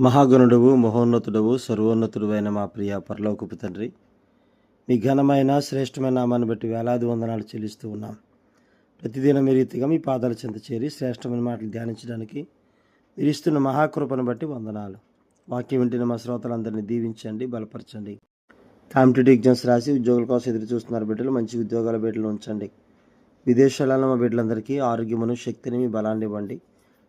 మహాగణుడవు మహోన్నతుడవు సర్వోన్నతుడు అయిన మా ప్రియ పరలోకపు తండ్రి మీ ఘనమైన శ్రేష్టమైన నామాన్ని బట్టి వేలాది వందనాలు చెల్లిస్తూ ఉన్నాం. ప్రతిదినం మీ రీతిగా మీ పాదాల చెంత చేరి శ్రేష్టమైన మాటలు ధ్యానించడానికి మీరు ఇస్తున్న మహాకృపను బట్టి వందనాలు. వాక్యం వింటున్న మా శ్రోతలందరినీ దీవించండి బలపరచండి. కాంపిటేటివ్ ఎగ్జామ్స్ రాసి ఉద్యోగుల కోసం ఎదురు చూస్తున్నారు బిడ్డలు మంచి ఉద్యోగాల బిడ్డలు ఉంచండి. విదేశాలలో మా బిడ్డలందరికీ ఆరోగ్యమును శక్తిని మీ బలాన్ని ఇవ్వండి.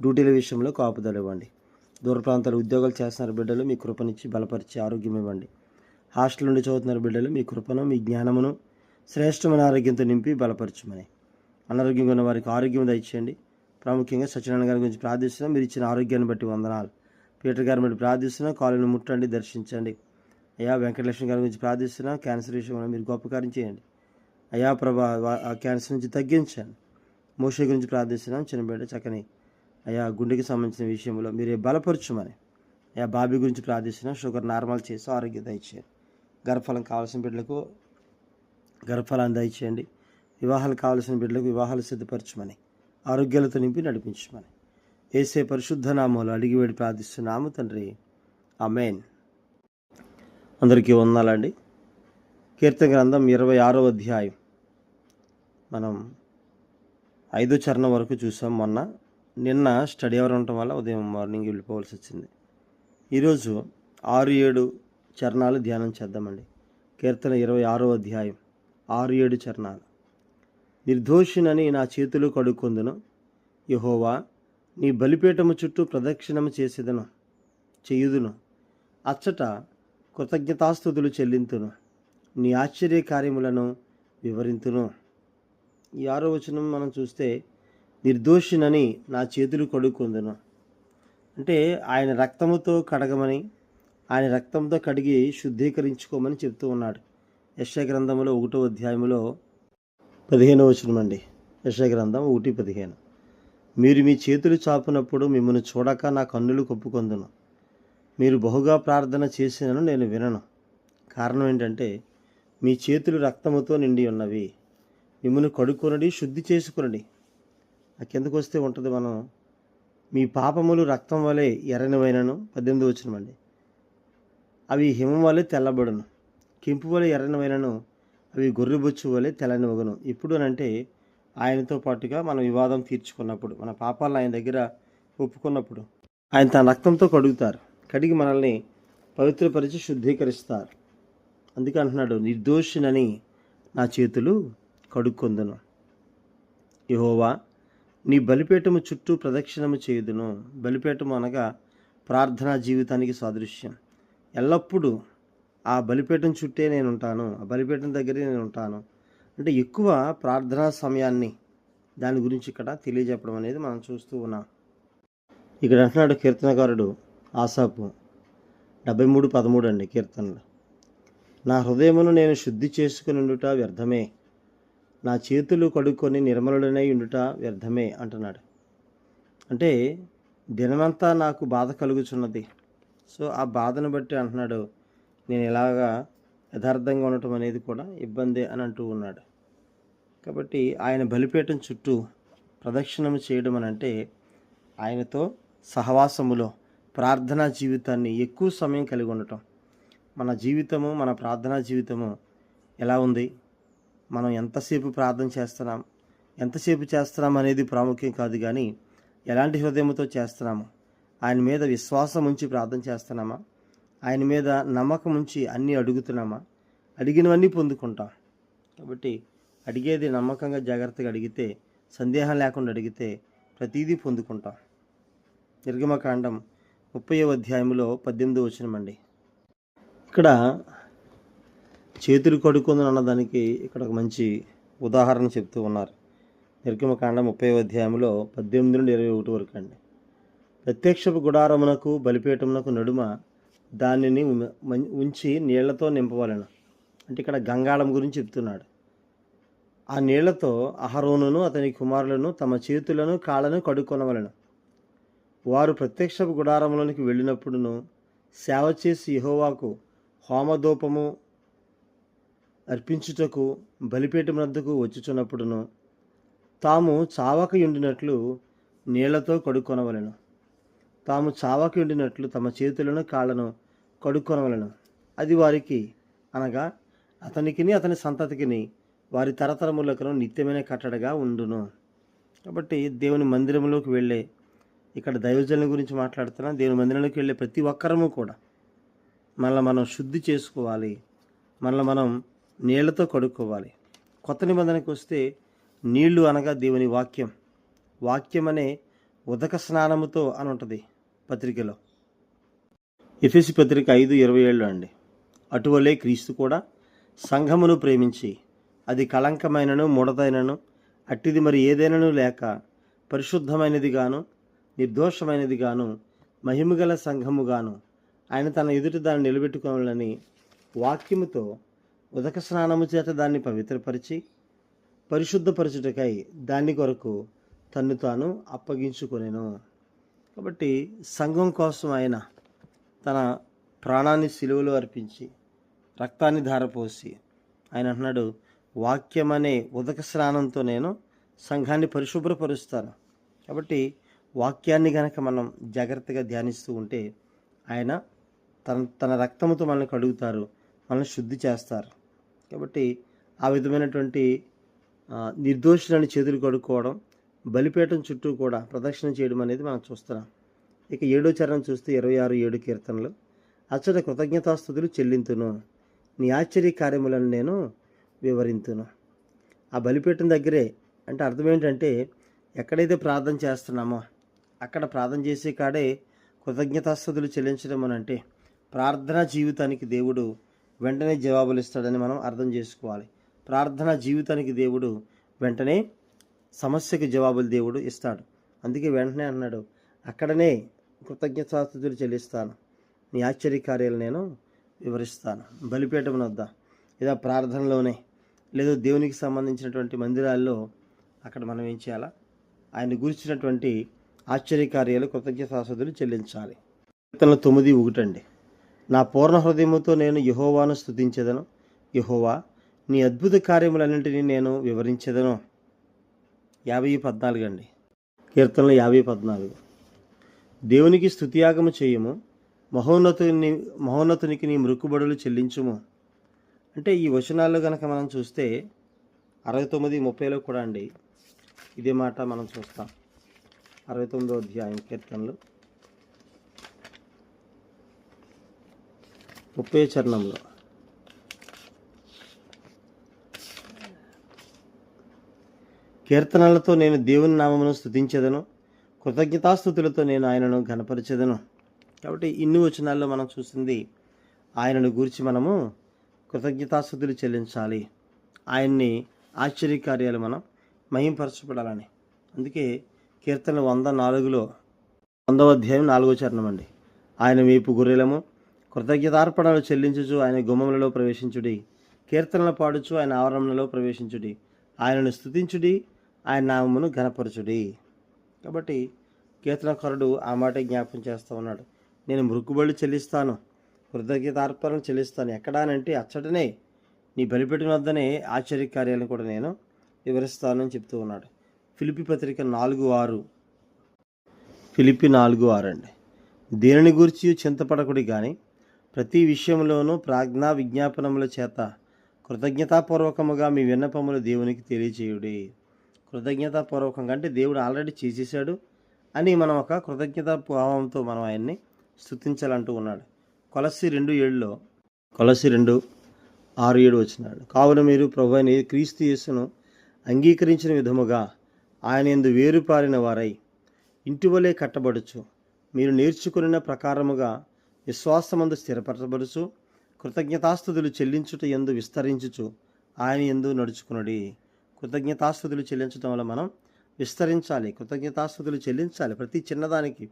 డ్యూటీల విషయంలో కాపుదలు ఇవ్వండి. దూర ప్రాంతాల ఉద్యోగాలు చేస్తున్నారు బిడ్డలు మీ కృపనిచ్చి బలపరిచి ఆరోగ్యం ఇవ్వండి. హాస్టల్ నుండి చదువుతున్నారు బిడ్డలు మీ కృపను మీ జ్ఞానమును శ్రేష్టమైన ఆరోగ్యంతో నింపి బలపరచమని. అనారోగ్యంగా ఉన్న వారికి ఆరోగ్యం దయచేయండి. ప్రాముఖ్యంగా సత్యనారాయణ గారి గురించి ప్రార్థిస్తున్నాం. మీరు ఇచ్చిన ఆరోగ్యాన్ని బట్టి వందనాలు. పీటర్ గారిని బట్టి ప్రార్థిస్తున్నాం. కాళ్ళని ముట్టండి దర్శించండి. అయ్యా వెంకటలక్ష్మి గారి గురించి ప్రార్థిస్తున్నాం. క్యాన్సర్ విషయంలో మీరు గొప్పకారం చేయండి. అయ్యా ప్రభా ఆ క్యాన్సర్ నుంచి తగ్గించండి. మోషే గురించి ప్రార్థిస్తున్నాం. చిన్నబిడ్డ చక్కని అయ్యా గుండెకి సంబంధించిన విషయంలో మీరే బలపరచుమని. అయ్యా బాబీ గురించి ప్రార్థిస్తున్న షుగర్ నార్మల్ చేసి ఆరోగ్యం దయచేయండి. గర్భఫలం కావాల్సిన బిడ్డలకు గర్భఫలాన్ని దయచేయండి. వివాహాలు కావాల్సిన బిడ్డలకు వివాహాలు సిద్ధపరచమని ఆరోగ్యాలతో నింపి నడిపించమని. ఏసే పరిశుద్ధ నామాలు అడిగి వేడి ప్రార్థిస్తున్నాము తండ్రి. అమేన్ అందరికీ వందాలండి కీర్తన గ్రంథం ఇరవై ఆరో అధ్యాయం. మనం ఐదో చరణం వరకు చూసాం మొన్న. నిన్న స్టడీ అవర్ ఉండటం వల్ల ఉదయం మార్నింగ్ వెళ్ళిపోవాల్సి వచ్చింది. ఈరోజు ఆరు ఏడు చరణాలు ధ్యానం చేద్దామండి. కీర్తన ఇరవై ఆరో అధ్యాయం ఆరు ఏడు చరణాలు. నిర్దోషినని నా చేతులు కడుక్కుందును. యహోవా నీ బలిపీఠము చుట్టూ ప్రదక్షిణము చేసేదను చేయుదును. అచ్చట కృతజ్ఞతాస్థుతులు చెల్లింతును. నీ ఆశ్చర్య కార్యములను వివరింతును. ఈ ఆరో వచనం మనం చూస్తే నిర్దోషినని నా చేతులు కడుక్కుందును. అంటే ఆయన రక్తముతో కడగమని ఆయన రక్తంతో కడిగి శుద్ధీకరించుకోమని చెప్తూ ఉన్నాడు. యశగ్రంథంలో ఒకటో అధ్యాయంలో పదిహేను వచనం అండి. యశ ఒకటి పదిహేను. మీరు మీ చేతులు చాపినప్పుడు మిమ్మల్ని చూడక నా కన్నులు కొప్పుకొందును. మీరు బహుగా ప్రార్థన చేసినను నేను వినను. కారణం ఏంటంటే మీ చేతులు రక్తముతో నిండి ఉన్నవి. మిమ్మల్ని కడుక్కొనడి శుద్ధి చేసుకునడి. కిందకు వస్తే ఉంటుంది మనం మీ పాపములు రక్తం వలె ఎర్రనివైనను. పద్దెనిమిది వచ్చినమండి అవి హిమం వలె తెల్లబడును. కెంపు వలె ఎర్రనివైనను అవి గొర్రెబొచ్చు వలె తెల్లనివ్వగను. ఇప్పుడు అంటే ఆయనతో పాటుగా మన వివాదం తీర్చుకున్నప్పుడు మన పాపాలను ఆయన దగ్గర ఒప్పుకున్నప్పుడు ఆయన తన రక్తంతో కడుగుతారు. కడిగి మనల్ని పవిత్రపరిచి శుద్ధీకరిస్తారు. అందుకే అంటున్నాడు నిర్దోషినని నా చేతులు కడుక్కొందును. యహోవా నీ బలిపీఠము చుట్టూ ప్రదక్షిణము చేయుదును. బలిపీఠము అనగా ప్రార్థనా జీవితానికి సాదృశ్యం. ఎల్లప్పుడూ ఆ బలిపీఠం చుట్టే నేను ఉంటాను ఆ బలిపీఠం దగ్గరే నేను ఉంటాను అంటే ఎక్కువ ప్రార్థనా సమయాన్ని దాని గురించి ఇక్కడ తెలియజెప్పడం అనేది మనం చూస్తూ ఉన్నాం. ఇక్కడ అంటున్నాడు కీర్తనకారుడు ఆసాపు డెబ్బై మూడు పదమూడు అండి కీర్తనలు. నా హృదయమును నేను శుద్ధి చేసుకుని ఉండుట వ్యర్థమే. నా చేతులు కడుక్కొని నిర్మలుడనై ఉండుట వ్యర్థమే అంటున్నాడు. అంటే దినమంతా నాకు బాధ కలుగుచున్నది. సో ఆ బాధను బట్టి అంటున్నాడు నేను ఇలాగా యథార్థంగా ఉండటం అనేది కూడా ఇబ్బంది అని అంటూ ఉన్నాడు. కాబట్టి ఆయన బలిపీఠం చుట్టూ ప్రదక్షిణం చేయడం అని అంటే ఆయనతో సహవాసములో ప్రార్థనా జీవితాన్ని ఎక్కువ సమయం కలిగి ఉండటం. మన జీవితము మన ప్రార్థనా జీవితము ఎలా ఉంది? మనం ఎంతసేపు ప్రార్థన చేస్తున్నాం ఎంతసేపు చేస్తున్నాం అనేది ప్రాముఖ్యం కాదు కానీ ఎలాంటి హృదయంతో చేస్తున్నాము ఆయన మీద విశ్వాసం ఉంచి ప్రార్థన చేస్తున్నామా ఆయన మీద నమ్మకం ఉంచి అన్నీ అడుగుతున్నామా అడిగినవన్నీ పొందుకుంటాం. కాబట్టి అడిగేది నమ్మకంగా జాగ్రత్తగా అడిగితే సందేహం లేకుండా అడిగితే ప్రతీదీ పొందుకుంటాం. నిర్గమకాండం ముప్పై అధ్యాయంలో పద్దెనిమిది వచ్చినమండి ఇక్కడ చేతులు కడుక్కుందని అన్నదానికి ఇక్కడ ఒక మంచి ఉదాహరణ చెప్తూ ఉన్నారు. నిర్గమకాండ ముప్పై అధ్యాయంలో పద్దెనిమిది నుండి ఇరవై ఒకటి వరకు అండి. ప్రత్యక్షపు గుడారమునకు బలిపీఠమునకు నడుమ దానిని ఉంచి నీళ్ళతో నింపవలను. అంటే ఇక్కడ గంగాళం గురించి చెప్తున్నాడు. ఆ నీళ్ళతో అహరోనును అతని కుమారులను తమ చేతులను కాళ్ళను కడుక్కొనవలను. వారు ప్రత్యక్షపు గుడారంలోనికి వెళ్ళినప్పుడును సేవ చేసి యహోవాకు హోమధూపము అర్పించుటకు బలిపీఠం వద్దకు వచ్చుచున్నప్పుడును తాము చావక ఉండినట్లు నీళ్ళతో కడుక్కొనవలెను. తాము చావక ఉండినట్లు తమ చేతులను కాళ్ళను కడుక్కొనవలను. అది వారికి అనగా అతనికిని అతని సంతతికిని వారి తరతరములకు నిత్యమైన కట్టడగా ఉండును. కాబట్టి దేవుని మందిరంలోకి వెళ్ళే ఇక్కడ దైవజనుల గురించి మాట్లాడుతున్నా దేవుని మందిరంలోకి వెళ్ళే ప్రతి ఒక్కరము కూడా మనల్ని మనం శుద్ధి చేసుకోవాలి. మనల్ని మనం నీళ్ళతో కడుక్కోవాలి. కొత్త నిబంధనకు వస్తే నీళ్ళు అనగా దేవుని వాక్యం. వాక్యం అనే ఉదక స్నానముతో అని ఉంటుంది పత్రికలో. ఎఫెసి పత్రిక ఐదు ఇరవై ఏళ్ళు అండి. అటువలే క్రీస్తు కూడా సంఘమును ప్రేమించి అది కళంకమైనను ముడతైనను అట్టిది మరి ఏదైనను లేక పరిశుద్ధమైనది గాను నిర్దోషమైనది గాను మహిమగల సంఘము గాను ఆయన తన ఎదుటి దాన్ని నిలబెట్టుకోవాలని వాక్యముతో ఉదక స్నానము చేత దాన్ని పవిత్రపరిచి పరిశుద్ధపరచుటకై దాని కొరకు తన్ను తాను అప్పగించుకొనెను. కాబట్టి సంఘం కోసం ఆయన తన ప్రాణాన్ని సిలువలో అర్పించి రక్తాన్ని ధారపోసి ఆయన అంటున్నాడు వాక్యం అనే ఉదక స్నానంతో నేను సంఘాన్ని పరిశుభ్రపరుస్తాను. కాబట్టి వాక్యాన్ని గనక మనం జాగ్రత్తగా ధ్యానిస్తూ ఉంటే ఆయన తన తన రక్తముతో మనల్ని కడుగుతారు మనల్ని శుద్ధి చేస్తారు. కాబట్టి ఆ విధమైనటువంటి నిర్దోషులని చేతులు కడుక్కోవడం బలిపీఠం చుట్టూ కూడా ప్రదక్షిణ చేయడం అనేది మనం చూస్తున్నాం. ఇక ఏడో చరణం చూస్తే ఇరవై ఆరు ఏడు కీర్తనలు. అచ్చట కృతజ్ఞతాస్థుతులు చెల్లింతును. నీ ఆశ్చర్య కార్యములను నేను వివరింతును. ఆ బలిపీఠం దగ్గరే అంటే అర్థం ఏంటంటే ఎక్కడైతే ప్రార్థన చేస్తున్నామో అక్కడ ప్రార్థన చేసే కాడే కృతజ్ఞతాస్థుతులు చెల్లించడం అని అంటే ప్రార్థనా జీవితానికి దేవుడు వెంటనే జవాబులు ఇస్తాడని మనం అర్థం చేసుకోవాలి. ప్రార్థన జీవితానికి దేవుడు వెంటనే సమస్యకు జవాబులు దేవుడు ఇస్తాడు. అందుకే వెంటనే అన్నాడు అక్కడనే కృతజ్ఞతాస్థుతులు చెల్లిస్తాను. నీ ఆశ్చర్య కార్యాలు నేను వివరిస్తాను. బలిపీఠం వద్ద లేదా ప్రార్థనలోనే లేదా దేవునికి సంబంధించినటువంటి మందిరాల్లో అక్కడ మనం ఏం చేయాలా? ఆయన గురించినటువంటి ఆశ్చర్యకార్యాలు కృతజ్ఞతాస్తుతులు చెల్లించాలి. కీర్తనలు తొమ్మిది ఒకటండి. నా పూర్ణ హృదయముతో నేను యహోవాను స్థుతించదను యహోవా నీ అద్భుత కార్యములన్నింటినీ నేను వివరించదను. యాభై పద్నాలుగు అండి. కీర్తనలు యాభై పద్నాలుగు. దేవునికి స్థుతియాగము చేయము. మహోన్నతుని మహోన్నతునికి నీ మృక్కుబడులు చెల్లించుము. అంటే ఈ వచనాల్లో కనుక మనం చూస్తే అరవై తొమ్మిది ముప్పైలో కూడా అండి. ఇదే మాట మనం చూస్తాం. అరవై తొమ్మిదో అధ్యాయం కీర్తనలు. ముప్పై చరణంలో కీర్తనలతో నేను దేవుని నామమును స్థుతించేదను కృతజ్ఞతాస్థుతులతో నేను ఆయనను ఘనపరిచెదను. కాబట్టి ఇన్ని వచనాల్లో మనం చూసింది ఆయనను గురించి మనము కృతజ్ఞతాస్థుతులు చెల్లించాలి. ఆయన్ని ఆశ్చర్యకార్యాలు మనం మహింపరచబడాలని. అందుకే కీర్తన వంద నాలుగులో వందవ అధ్యాయం నాలుగో చరణం అండి. ఆయన వైపు గొర్రెలము కృతజ్ఞతార్పణలు చెల్లించుచు ఆయన గుమ్మములలో ప్రవేశించుడి. కీర్తనలు పాడుచు ఆయన ఆవరణలో ప్రవేశించుడి. ఆయనను స్తుతించుడి. ఆయన నామమును ఘనపరచుడి. కాబట్టి కీర్తనకారుడు ఆ మాట జ్ఞాపం చేస్తూ ఉన్నాడు. నేను మృక్కుబళ్ళు చెల్లిస్తాను. కృతజ్ఞతార్పణలు చెల్లిస్తాను. ఎక్కడానంటే అచ్చటనే నీ బలిపెట్టిన వద్దనే ఆశ్చర్య కార్యాలను కూడా నేను వివరిస్తానని చెప్తూ ఉన్నాడు. ఫిలిపి పత్రిక నాలుగు ఆరు. ఫిలిపి నాలుగు ఆరు అండి. దేనిని గురించి చింతపడకుడి కానీ ప్రతి విషయంలోనూ ప్రాజ్ఞా విజ్ఞాపనముల చేత కృతజ్ఞతాపూర్వకముగా మీ విన్నపములు దేవునికి తెలియచేయుడి. కృతజ్ఞతాపూర్వకంగా అంటే దేవుడు ఆల్రెడీ చేసేసాడు అని మనం ఒక కృతజ్ఞతా భావంతో మనం ఆయన్ని స్థుతించాలంటూ ఉన్నాడు. కొలసి రెండు ఏడులో కొలసి రెండు ఆరు ఏడు వచ్చినాడు. కావున మీరు ప్రభు అయిన క్రీస్తు యేసును అంగీకరించిన విధముగా ఆయన ఎందు వేరుపారిన వారై ఇంటివలే కట్టబడచ్చు మీరు నేర్చుకున్న ప్రకారముగా విశ్వాసమందు స్థిరపరచబడుచు కృతజ్ఞతాస్థుతులు చెల్లించుట ఎందు విస్తరించుచు ఆయన ఎందు నడుచుకునడి. కృతజ్ఞతాస్థుతులు చెల్లించడం వల్ల మనం విస్తరించాలి కృతజ్ఞతాస్థుతులు చెల్లించాలి. ప్రతి చిన్నదానికి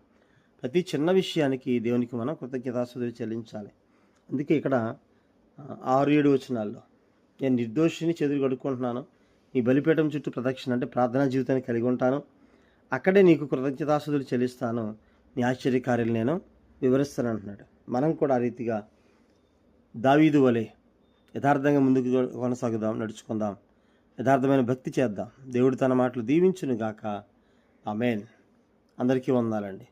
ప్రతి చిన్న విషయానికి దేవునికి మనం కృతజ్ఞతాస్థుతులు చెల్లించాలి. అందుకే ఇక్కడ ఆరు ఏడు వచనాల్లో నేను నిర్దోషిని చేతులు కడుక్కుంటున్నాను నీ బలిపీఠం చుట్టూ ప్రదక్షిణ అంటే ప్రార్థనా జీవితాన్ని కలిగి ఉంటాను. అక్కడే నీకు కృతజ్ఞతాస్థుతులు చెల్లిస్తాను. నీ ఆశ్చర్యకార్యాలు నేను వివరిస్తాను అంటున్నాడు మనం కూడా ఆ రీతిగా దావీదు వలె యథార్థంగా ముందుకు కొనసాగుదాం నడుచుకుందాం. యథార్థమైన భక్తి చేద్దాం. దేవుడు తన మాటలు దీవించును గాక ఆమెన్. అందరికీ వందాలండి.